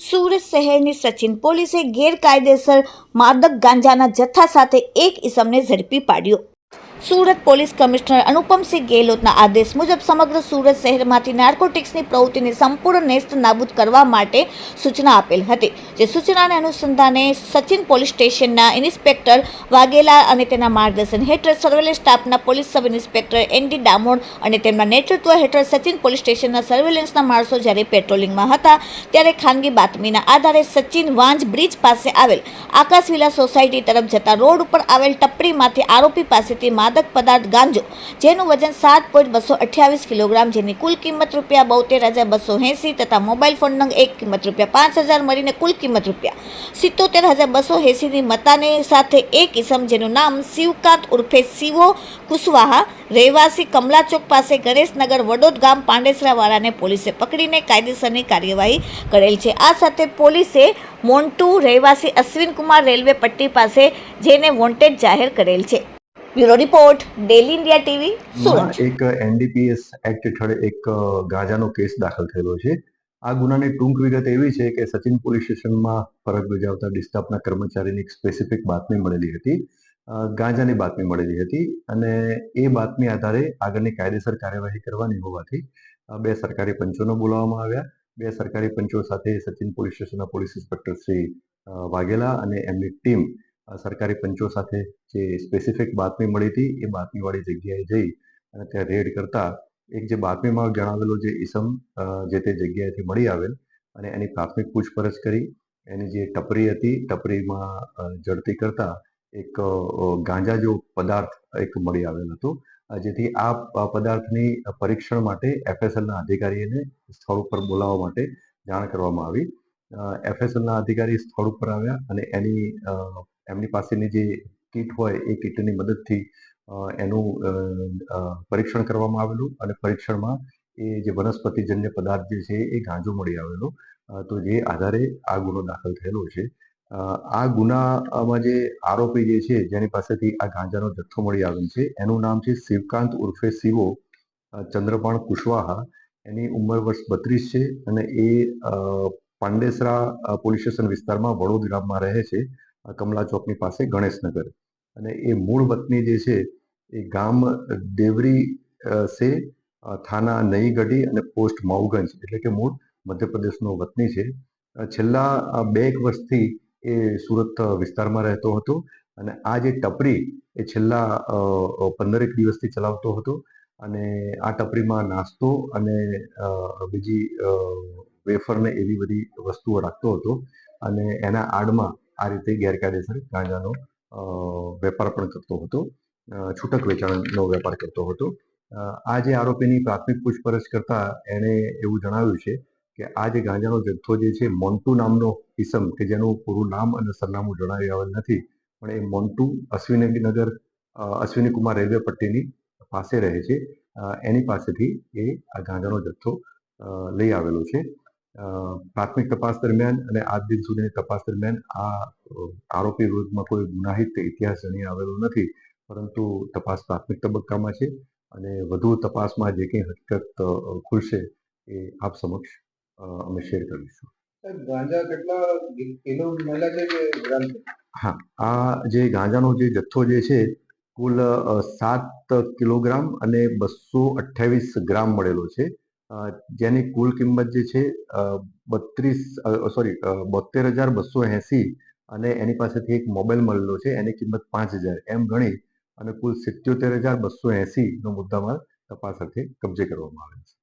સુરત શહેરની સચિન પોલીસે ગેરકાયદેસર માદક ગાંજાના જથ્થા સાથે એક ઇસમને ઝડપી પાડ્યો. સુરત પોલીસ કમિશનર અનુપમસિંહ ગેહલોતના આદેશ મુજબ સમગ્ર સુરત શહેરમાંથી નાર્કોટિક્સની પ્રવૃત્તિને સંપૂર્ણ નેસ્ત નાબૂદ કરવા માટે સૂચના આપેલ હતી, જે સૂચનાને અનુસંધાને સચિન પોલીસ સ્ટેશનના ઇન્સ્પેક્ટર વાઘેલા અને તેના માર્ગદર્શન હેઠળ સર્વેલન્સ સ્ટાફના police sub inspector N D Damor અને તેમના નેતૃત્વ હેઠળ સચિન પોલીસ સ્ટેશનના સર્વેલન્સના માણસો જ્યારે પેટ્રોલિંગમાં હતા, ત્યારે ખાનગી બાતમીના આધારે સચિન વાંજ બ્રિજ પાસે આવેલ આકાશવિલા સોસાયટી તરફ જતા રોડ ઉપર આવેલ ટપરીમાંથી આરોપી પાસેથી માદક પદાર્થ ગાંજો, જેનું વજન સાત પોઈન્ટ બસો અઠ્યાવીસ કિલોગ્રામ, જેની કુલ કિંમત રૂપિયા બોતેર હજાર બસો એંસી તથા મોબાઈલ ફોન નંગ એક કિંમત રૂપિયા પાંચ હજાર મળીને કુલ કિંમત રૂપિયા સિત્તોતેર હજાર બસો એંસીની મતાને સાથે એક ઇસમ જેનું નામ શિવકાંત ઉર્ફે શિવો કુશવાહા, રહેવાસી કમલા ચોક પાસે ગણેશનગર વડોદ ગામ પાંડેસરાવાળાને પોલીસે પકડીને કાયદેસરની કાર્યવાહી કરેલ છે. આ સાથે પોલીસે મોન્ટુ રહેવાસી અશ્વિનકુમાર રેલવે પટ્ટી પાસે જેને વોન્ટેડ જાહેર કરેલ છે. Bureau report, daily India TV, Surat. એક એનડીપીએસ એક્ટ હેઠળ એક ગાંજાનો કેસ દાખલ થયેલો છે. આ ગુનાની ટૂંક વિગત એવી છે કે સચિન પોલીસ સ્ટેશનમાં ફરજ બજાવતા ડિસ્ટાફના કર્મચારીની એક સ્પેસિફિક બાતમી મળેલી હતી. ગાંજાની બાતમી મળેલી હતી અને એ બાતમી આધારે આગળની કાયદેસર કાર્યવાહી કરવાની હોવાથી બે સરકારી પંચોને બોલાવવામાં આવ્યા. બે સરકારી પંચો સાથે સચિન પોલીસ સ્ટેશનના પોલીસ ઇન્સ્પેક્ટર શ્રી વાઘેલા અને એમની ટીમ સરકારી પંચો સાથે જે સ્પેસિફિક બાતમી મળી હતી, એ બાતમીવાળી જગ્યાએ જઈ અને ત્યાં રેડ કરતા એક જે બાતમીમાં જણાવેલો જે ઈસમ જે તે જગ્યાએથી મળી આવેલ અને એની પ્રાથમિક પૂછપરછ કરી. એની જે ટપરી હતી, ટપરીમાં જડતી કરતા એક ગાંજા જેવો પદાર્થ એક મળી આવેલ હતો. જેથી આ પદાર્થની પરીક્ષણ માટે એફએસએલના અધિકારીને સ્થળ ઉપર બોલાવવા માટે જાણ કરવામાં આવી. એફએસએલના અધિકારી સ્થળ ઉપર આવ્યા અને એની એમની પાસેની જે કીટ હોય એ કીટની મદદથી એનું પરીક્ષણ કરવામાં આવેલું અને પરીક્ષણમાં એ જે વનસ્પતિજન્ય પદાર્થ જે છે એ ગાંજો મળી આવેલો. તો જે આધારે આ ગુનો દાખલ થયેલો છે. આ ગુનામાં જે આરોપી જે છે જેની પાસેથી આ ગાંજાનો જથ્થો મળી આવેલ છે એનું નામ છે શિવકાંત ઉર્ફે શિવો ચંદ્રપાણ કુશવાહા. એની ઉંમર વર્ષ બત્રીસ છે અને એ પાંડેસરા પોલીસ સ્ટેશન વિસ્તારમાં વડોદ ગામમાં રહે છે કમલા ચોકની પાસે ગણેશનગર. અને એ મૂળ વતની જે છે, એ ગામ દેવરી સે થાના નઈગઢી અને પોસ્ટ માઉગંજ એટલે કે મૂળ મધ્યપ્રદેશનો વતની છે. છેલ્લા બે એક વર્ષથી એ સુરત વિસ્તારમાં રહેતો હતો અને આ જે ટપરી એ છેલ્લા પંદરેક દિવસથી ચલાવતો હતો અને આ ટપરીમાં નાસ્તો અને બીજી અ, વેફર ને એવી બધી વસ્તુઓ રાખતો હતો અને એના આડમાં આ રીતે ગેરકાયદેસર ગાંજાનો વેપાર પણ કરતો હતો. છૂટક વેચાણનો વેપાર કરતો હતો. આ જે આરોપીની પ્રાથમિક પૂછપરછ કરતા એણે એવું જણાવ્યું છે કે આ જે ગાંજાનો જથ્થો જે છે મોન્ટુ નામનો ઇસમ કે જેનું પૂરું નામ અને સરનામું જણાવી આવેલ નથી પણ એ મોન્ટુ અશ્વિનીનગર અશ્વિની કુમાર રેલવે પટ્ટીની પાસે રહે છે. એની પાસેથી એ આ ગાંજાનો જથ્થો લઈ આવેલો છે. પ્રાથમિક તપાસ દરમિયાન અને આજ દિન સુધીની તપાસ દરમિયાન આ આરોપી વિરુદ્ધમાં કોઈ ગુનાહિત ઇતિહાસ જણી આવેલો નથી પરંતુ તપાસ પ્રાથમિક તબક્કામાં છે અને વધુ તપાસમાં જે કંઈ હકીકત ખુલશે એ આપ સમક્ષ અમે શેર કરીશું. ગાંજા કેટલા કિલો મળ્યા છે કે ગ્રામ હા આ જે ગાંજાનો જે જથ્થો જે છે કુલ સાત કિલોગ્રામ અને બસો અઠ્યાવીસ ગ્રામ મળેલો છે. જેની કુલ કિંમત જે છે બત્રીસ સોરી બોતેર હજાર બસો એંસી અને એની પાસેથી એક મોબાઈલ મળેલો છે, એની કિંમત પાંચ હજાર. એમ ગણી અને કુલ સિત્યોતેર હજાર બસો એંસીનો મુદ્દામાલ તપાસ અર્થે કબજે કરવામાં આવેલ છે.